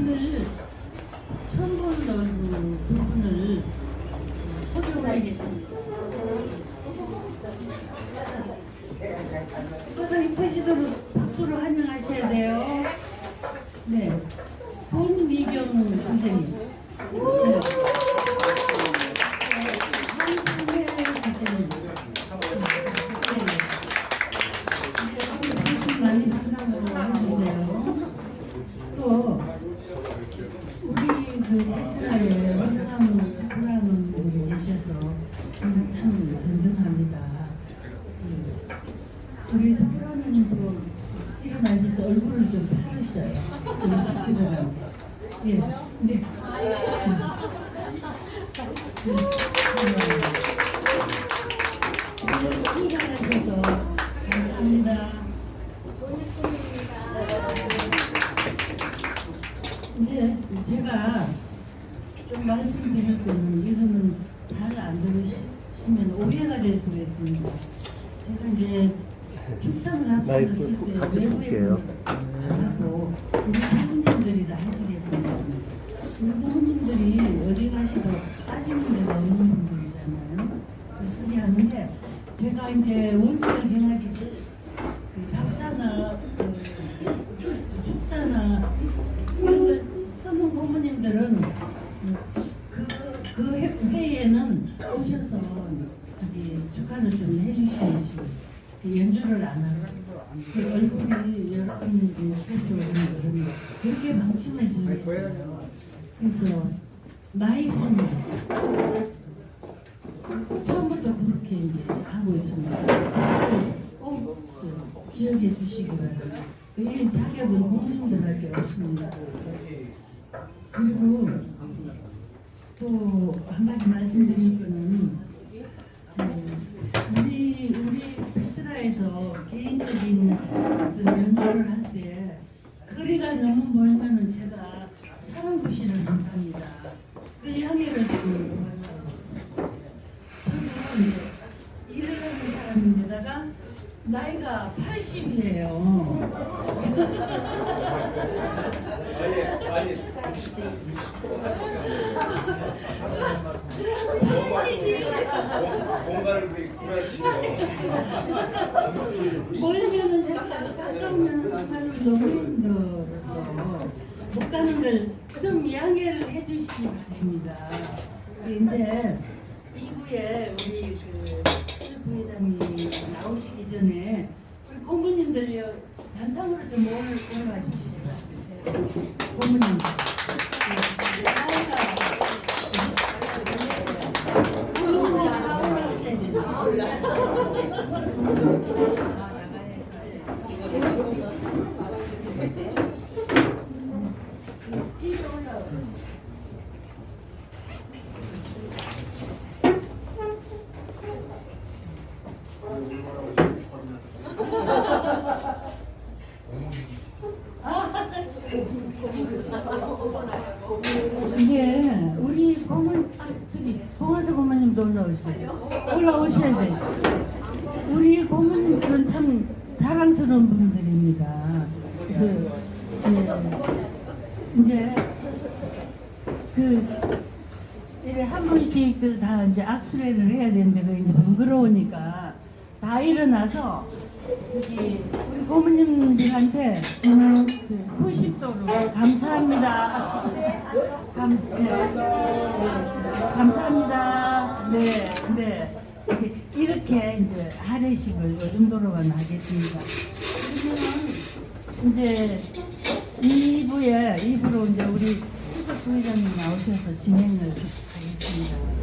오늘 처음 보는 두 분을 소개하겠습니다. 선생님 표시도로 박수로 환영하셔야 돼요. 네. 본미경 선생님. 네. 네. 많이 상상으로 해주세요. 또 우리 그 베트남에 호남 호남 분이 계셔서 참 든든합니다. 음. 우리 소프라님도 일어나셔서 얼굴을 좀 펴주셔요. 좀 시키잖아요. 예, 네. 일어나셔서 감사합니다. 이제 제가 좀 말씀드릴 때는 이거는 잘 안 들으시면 오해가 될 수가 있습니다. 제가 이제 합쳐서 이거 쓸때 같이 볼게요. 하고 우리 부모님들이 다 하시겠습니다. 우리 부모님들이 어디 가시도 빠지는 데가 없는 분들이잖아요. 그래서 하는데 제가 이제 원칙을 정하기 전에 그 답사나 그 축사나 이런 걸 쓰는 부모님들은 그, 그 회- 회의에는 오셔서 저기 축하를 좀 해주시는 식으로 그 연주를 안 하고 그 얼굴이 여러 번 펼쳐오는 그런 그렇게 방침을 정했어요. 그래서 나이 순으로 처음부터 그렇게 이제 하고 있습니다. 꼭 저, 기억해 주시기 바랍니다. 이 자격은 국민들밖에 없습니다. 그리고 또 한 가지 말씀드릴 거는 그 우리 우리 페스라에서 개인적인 그 연주를 할 때 거리가 너무 멀면은 제가 사랑부시를 못합니다. 그 양해를 좀 저는 일을 하는 사람인데다가 나이가 80이에요. 뭔가를 왜 구라치네요. 멀면은 제 가 가까우면 정말로 너무 힘들어서 못 가는 걸 좀 양해를 해주시기 바랍니다. 이제 2부에 우리 그 부회장님 나오시기 전에 우리 고모님들 단상으로 좀 주시죠. 고모님. 네, 나이가 고모님 다올라오셔야죠. 이게 우리 고문 아, 저기 봉화서 고모님도 올라오셔요. 올라오셔야 돼. 우리 고모님들은 참 자랑스러운 분들입니다. 그래서 예, 이제 그 이래 한 분씩들 다 이제 악수례를 해야 되는데 그 이제 번거로우니까 다 일어나서 저기 우리 고모님들한테 음, 90도로 감사합니다. 감, 네, 네, 감사합니다. 네, 네. 이렇게 이제 하례식을 요 정도로만 하겠습니다. 그러면 이제 2부에 2부로 이제 우리 수석 부회장님 나오셔서 진행을 하겠습니다.